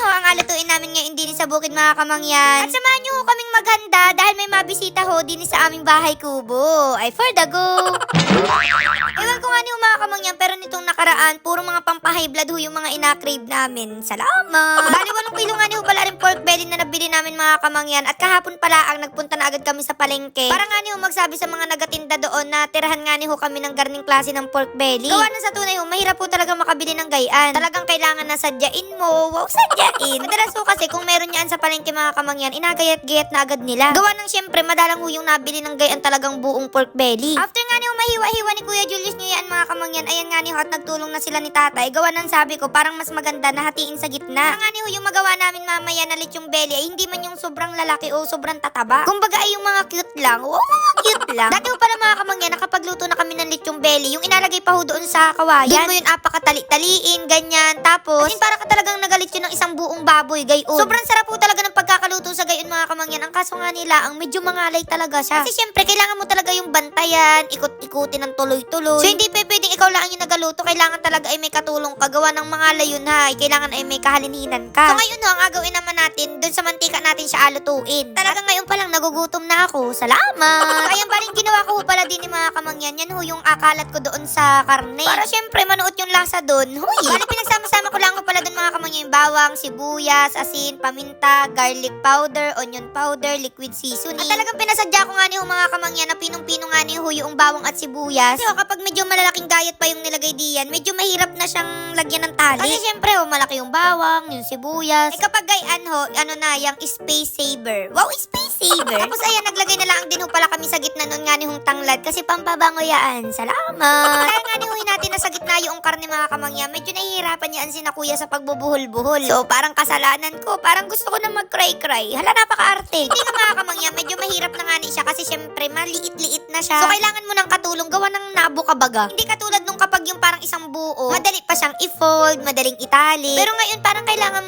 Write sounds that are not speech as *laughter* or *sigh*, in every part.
ho ang alutuin namin ngayon din sa bukid mga kamangyan. At samahan niyo ho kaming maghanda dahil may mabisita ho din sa aming bahay kubo. Ay, for the go! *laughs* Ewan ko nga ni ho mga kamangyan pero nitong nakaraan, puro mga pampahay blood ho yung mga ina-crave namin. Salamat! *laughs* Bali, walong kilo nga ni ho pala rin pork belly na nabili namin mga kamangyan at kahapon pala ang nagpunta na agad kami sa palengke. Para nga ni ho magsabi sa mga nagatinda doon na tirahan nga ni ho kami ng garning klase ng pork belly. Gawa na sa tunay ho, mahirap po talaga makabili ng gayaan. Talagang kailangan na sadyain mo. Wow, sadyain. *laughs* Madalas ho kasi kung meron yan sa palengke mga kamangyan, inagayat-gayat na agad nila. Gawa ng syempre, madalang ho yung nabili ng gayaan talagang buong pork belly. After nga ni ho mahiwa-hiwa ni Kuya Julius nyo yan mga kamangyan, ayan nga ni ho at nagtulong na sila ni tatay. Gawa ng sabi ko, parang mas maganda na hatiin sa gitna. Para nga ni yung magawa namin mamaya na lechong belly ay hindi man yung sobrang lalaki o sobrang tataba. Kumbaga ay yung mga cute lang. Oo, mga cute lang. Dati pala mga kamangyan, nakapagluto na kami ng lechong belly. Yung inalagay pa ho doon sa kawayan. Doon mo yun apakatali-taliin, ganyan. Tapos, as in, para ka talagang nagalit yun ng isang buong baboy, gayon. Sobrang sarap po talaga ng pagkakaluto sa gayon mga kamangyan. Ang kaso nga nila, ang medyo mangalay talaga siya. Kasi syempre, kailangan mo talaga yung bantayan, ikot-ikutin ng tuloy-tuloy. So, hindi pa pwedeng ikaw lang yung nagaluto. Kailangan talaga ay may katulong ka. Gawa ng mga layon ha. Kailangan ay may kahalinhinan ka. So, ngayon ho, ang agawin naman natin, dun sa mantika natin siya alutuin. Talagang ngayon pa lang nagugutom na ako. Salamat! *laughs* Ayan pa rin ginawa ko pala din ni mga kamangyan. Yan ho yung akalat ko doon sa karne. Para syempre, manuot yung lasa doon. Huy! Bali, pinagsama-sama ko lang ho pala doon mga kamangyan. Yung bawang, sibuyas, asin, paminta, garlic powder, onion powder, liquid seasoning. At talagang pinasadya ko nga ni mga kamangyan na pinong-pino nga ni yung bawang at sibuyas. Kasi ho, kapag medyo malalaking gayat pa yung nilagay diyan, medyo mahirap na siyang lagyan ng tali. Kasi syempre ho, malaki yung bawang, yung sibuyas. Eh kapag gayan ho, ano na, yung space saver. Wow, space saver! Tapos ayan, naglagay na lang din ho pala kami sa gitna nun nga ni hong tanglad kasi pampabango yaan. Salamat! Kaya nga ni huwi natin na sa gitna yung karne mga kamangyan, medyo nahihirapan yan si na sa pagbubuhol-buhol. So parang kasalanan ko, parang gusto ko na mag-cry-cry. Hala, napaka-arte. Hindi nga mga kamangyan, medyo mahirap na nga ni siya kasi syempre maliit-liit na siya. So kailangan mo ng katulong, gawa ng nabo ka baga. Hindi katulad nung kapag yung parang isang buo, madali pa siyang i-fold, madaling itali. Pero ngayon parang kailangan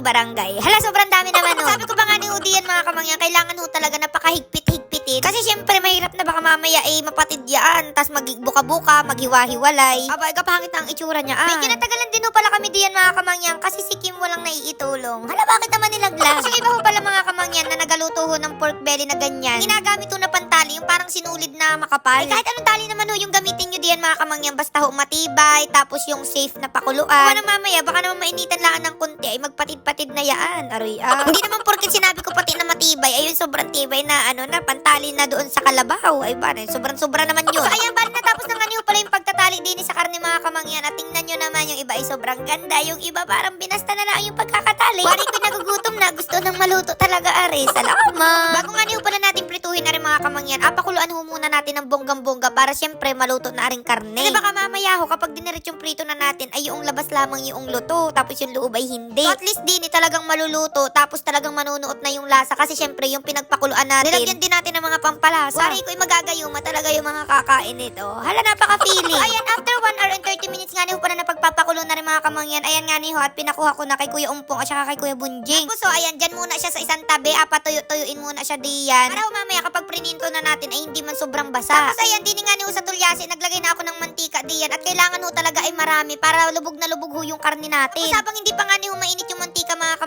buong barangay. Hala, sobrang dami naman no. Sabi ko ba nga ni Udi yan mga kamangyan, kailangan ho talaga napakahigpit-higpitin. Kasi syempre mahirap na baka mamaya eh mapatid yan, tas magbuka-buka, maghiwa-hiwalay. Aba, kapangit na ang itsura niya. Medyo natagalan din ho pala kami diyan mga kamangyan kasi si Kim walang naiitulong. Hala, bakit naman nilaglag? Kasi iba ho pala mga kamangyan na nagaluto ho ng pork belly na ganyan. Ginagamit ho na pantali, yung parang sinulid na makapal. Eh, kahit anong tali naman ho yung gamitin nyo diyan mga kamangyan, basta ho matibay, tapos yung safe na pakuluan. Baka na mamaya, baka naman mainitan lang ng kunti, ay magpatid-patid na yaan. Aroy, ah. Hindi naman porket sinabi ko pati na matibay, ayun sobrang tibay na ano na, pantali na doon sa kalabaw. Ay ba, sobrang-sobra naman yun. So ayan, bali natapos na nga pala yung pagtatali din sa karne mga kamangyan at tingnan nyo naman yung iba ay sobrang ganda. Yung iba parang binasta na lang yung pagkakatali. Wari ko nagugutom na, gusto nang maluto talaga are. Salamat! Bago nga niyo pala natin prituhin na rin mga kamangyan, apakuluan ho muna natin ng bonggang-bongga para syempre maluto na rin karne. Kasi baka mamaya ho, kapag diniret yung prito na natin, ay yung labas lamang yung luto, tapos yung loob ay hindi. So at least din, eh, talagang maluluto, tapos talagang manunuot na yung lasa kasi syempre yung pinagpakuluan natin. Nilagyan din natin ng mga pampalasa. Wari ko, magagayuma talaga yung mga kakain nito. Hala, napaka-feeling. *laughs* Ayan, after 1 hour and 30 minutes nga ni ho na pagpapakulo na rin mga kamangyan. Ayan nga ni ho, at pinakuha ko na kay Kuya Umpong at saka kay Kuya Bunjing. Tapos so, ayan, dyan muna siya sa isang tabi. Apatuyo-tuyuin muna siya diyan. Para ho mamaya kapag prininto na natin ay hindi man sobrang basa. Tapos ayan, din nga ni ho sa tulyasi, naglagay na ako ng mantika diyan. At kailangan ho talaga ay marami para lubog na lubog ho yung karne natin. Tapos habang hindi pa nga ni ho mainit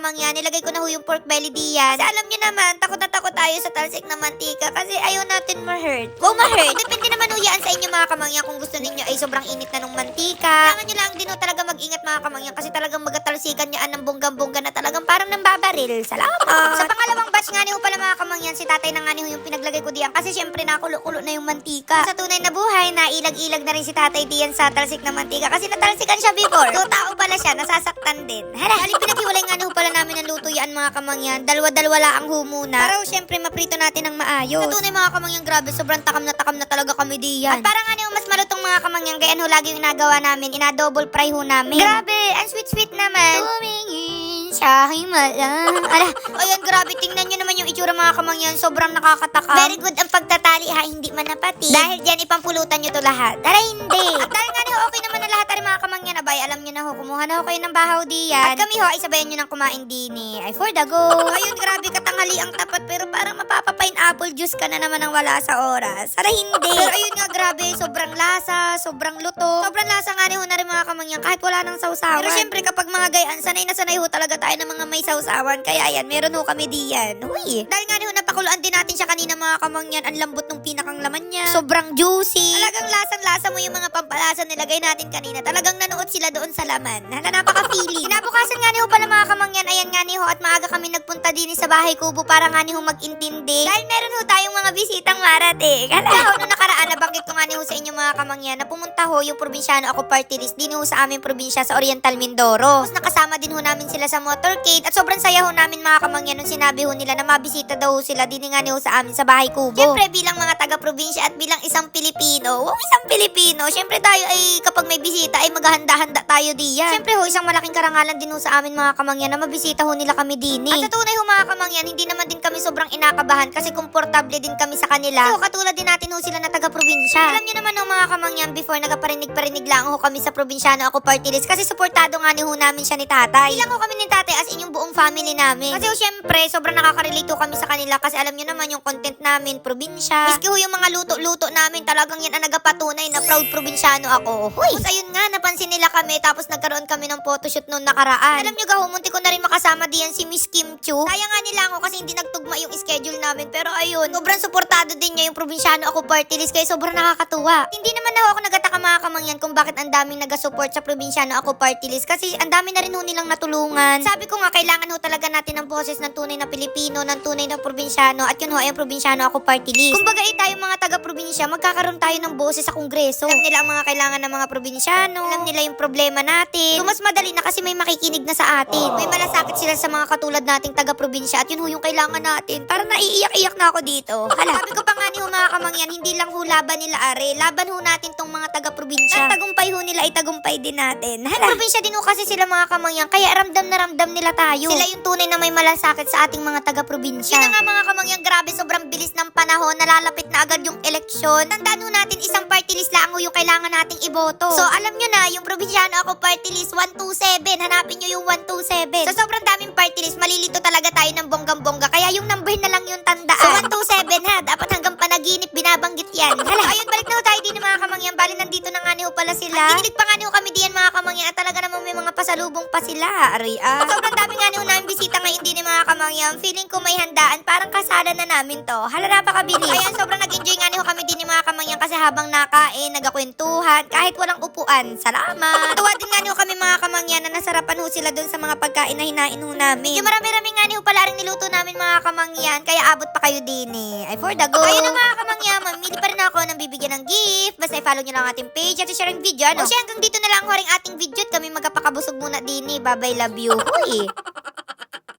mga kamangyan, nilagay ko na ho yung pork belly diyan. Kasi alam niyo naman, takot na takot tayo sa talsik na mantika kasi ayaw natin ma-hurt. Wow, ma-hurt. Depende naman ho yan sa inyo mga kamangyan kung gusto ninyo ay sobrang init na nung mantika. Kailangan nyo lang din ho talaga mag-ingat mga kamangyan kasi talagang magatalsikan niya ng bonggang-bongga na talagang parang nambabaril. Salamat. sa pangalawang batch nga ni ho pala mga kamangyan, si tatay na nga ni ho yung pinaglagay ko diyan kasi syempre nakulo-kulo na yung mantika. Sa tunay na buhay, nailag-ilag na rin si tatay diyan sa talsik na mantika kasi natalsikan siya before. So tao pala siya, nasasaktan din. Hala, haling pinaghiwalay nga ni ho pala namin ng luto yan mga kamangyan. Dalawa-dalawa lang ang humuna. Para ho, syempre maprito natin ng maayos. Sa tunay mga kamangyan, grabe, sobrang takam na takam na talaga kami diyan. At parang nga ni ho, mas malutong mga kamangyan, gayan ho lagi yung inagawa namin. Ina-double fry ho namin. Grabe, ang sweet-sweet naman. Tumingin siya, himala. *laughs* Ala, ayun, grabe, tingnan nyo naman yung itsura mga kamangyan. Sobrang nakakataka. Very good ang pagtatali ha, hindi man napati. Dahil dyan, ipampulutan nyo to lahat. Tara, hindi. *laughs* At dahil nga ho, okay naman na lahat rin mga kamangyan. Abay, alam nyo na ho, kumuha na ho kayo ng bahaw diyan. At kami ho, ay sabayan nyo ng kumain din eh. Ay, for the go. *laughs* ayun, grabe, katanghali ang tapat. Pero parang mapapa-pineapple juice ka na naman ng wala sa oras. Tara, hindi. Pero ayun nga, grabe, sobrang lasa, sobrang luto. Sobrang lasa nga ni ho na rin mga kamangyan, kahit wala nang sausawan. Pero syempre, kapag mga gayaan, sanay na sanay ho talaga tayo ng mga may sausawan. Kaya ayan, meron ho kami diyan. Uy, dahil nga ho, napakuluan din natin siya kanina mga kamangyan. Ang lambot ng pinakang laman niya. Sobrang juicy. Talagang lasang-lasa mo yung mga pampalasa nilagay natin kanina. Talagang nanuot sila doon sa laman. Hala, napaka-feeling. *laughs* Kinabukasan nga ho pala mga kamangyan, ayan nga ni ho, at maaga kami nagpunta din sa bahay kubo para nga ni ho mag-intindi. Dahil meron ho tayong mga bisitang marating. *laughs* Hala, ho, nung nakaraan, nabanggit ko nga ni ho sa inyo mga kamangyan na pumunta ho yung probinsyano ako party list din ho sa aming probinsya sa Oriental Mindoro. Tapos nakasama din ho namin sila sa motorcade at sobrang saya ho namin mga kamangyan nung sinabi ho nila na mabisita daw ho sila din nga ni ho sa amin sa bahay kubo. Siyempre bilang mga taga-probinsya at bilang isang Pilipino, wow, isang Pilipino, siyempre tayo ay kapag may bisita ay maghahanda-handa tayo diyan. Siyempre ho, isang malaking karangalan din ho sa amin mga kamangyan na mabisita ho nila kami din eh. At sa tunay ho mga kamangyan, hindi naman din kami sobrang inakabahan kasi komportable din kami sa kanila. So katulad din natin ho sila na taga-probinsya. Alam niyo naman ho mga kamangyan, before nagaparinig-parinig lang ho kami sa probinsyano ako party list kasi suportado nga ni ho namin siya ni tatay. Hindi lang ho kami ni tatay as in yung buong family namin. Kasi ho syempre, sobrang nakaka-relate ho kami sa kanila kasi alam niyo naman yung content namin, probinsya. Miski ho yung mga luto-luto namin, talagang yan ang nagapatunay na proud probinsyano ako. Huy! Tapos ayun nga, napansin nila kami tapos nagkaroon kami ng photoshoot noon nakaraan. Alam niyo gaho, munti ko na rin makasama diyan si Miss Kim Chu. Kaya nga nila ako kasi hindi nagtugma yung schedule namin. Pero ayun, sobrang suportado din niya yung probinsyano ako party list kaya sobrang nakakatuwa. Hindi naman na ako nagataka mga kamangyan kung bakit ang daming nagasupport sa probinsyano ako party list kasi ang dami na rin ho nilang natulungan. Sabi ko nga, kailangan ho talaga natin ng boses ng tunay na Pilipino, ng tunay na probinsyano at yun ho ay ang probinsyano ako party list. Kumbaga eh tayo mga taga-probinsya, magkakaroon tayo ng boses sa kongreso. Alam nila ang mga kailangan ng mga probinsyano, alam nila yung problema natin. So mas madali na kasi may makikinig na sa atin. May malasakit sila sa mga katulad nating taga-probinsya at yun ho yung kailangan natin. Para naiiyak-iyak na ako dito. *laughs* Hala, sabi ko pa nga ni ho mga kamangyan, hindi lang ho laban nila are, laban ho natin tong mga taga-probinsya. At tagumpay ho nila ay tagumpay din natin. Hala, probinsya din ho kasi sila mga kamangyan, kaya ramdam na ramdam nila tayo. Sila yung tunay na may malasakit sa ating mga taga-probinsya. Yun nga mga kamangyan, grabe, sobrang bilis ng panahon, nalalapit na agad yung eleksyon. Tandaan ho natin, isang party list lang ho yung kailangan nating iboto. So, alam nyo na, yung probinsyano ako party list, 127. Hanapin nyo yung 127. Sa sobrang daming party list, malilito talaga tayo ng bonggang-bongga. Kaya yung number na lang yung tandaan. So, 127 ha. Dapat hanggang panaginip, binabanggit yan. Hala, ayun, balik na din mga kamangyan. Bali, nandito na nga ni ho pala sila. At kinilig pa nga ni ho kami diyan mga kamangyan. At talaga naman may mga pasalubong pa sila. Aray, ah. Sobrang dami nga ni ho namin bisita ngayon din mga kamangyan. Feeling ko may handaan. Parang kasada na namin to. Hala, napakabilis. Ayan, sobrang nag-enjoy nga ni ho kami din mga kamangyan kasi habang nakain, nagakwentuhan, kahit walang upuan. Salamat. Tuwa din nga ni ho kami mga kamangyan na nasarapan ho sila dun sa mga pagkain na hinain ho namin. Yung marami-rami nga ni ho pala namin mga kamangyan, kaya abot pa kayo din eh. Ay, for the go. Ayun na mga kamangyan, mamili pa rin ako ng bibigyan ng gift. Basta i-follow nyo lang ang ating page at i-share ang video, ano? O siya, hanggang dito na lang ho rin ating video at kami magkapakabusog muna din eh. Bye-bye, love you. *laughs* Huy!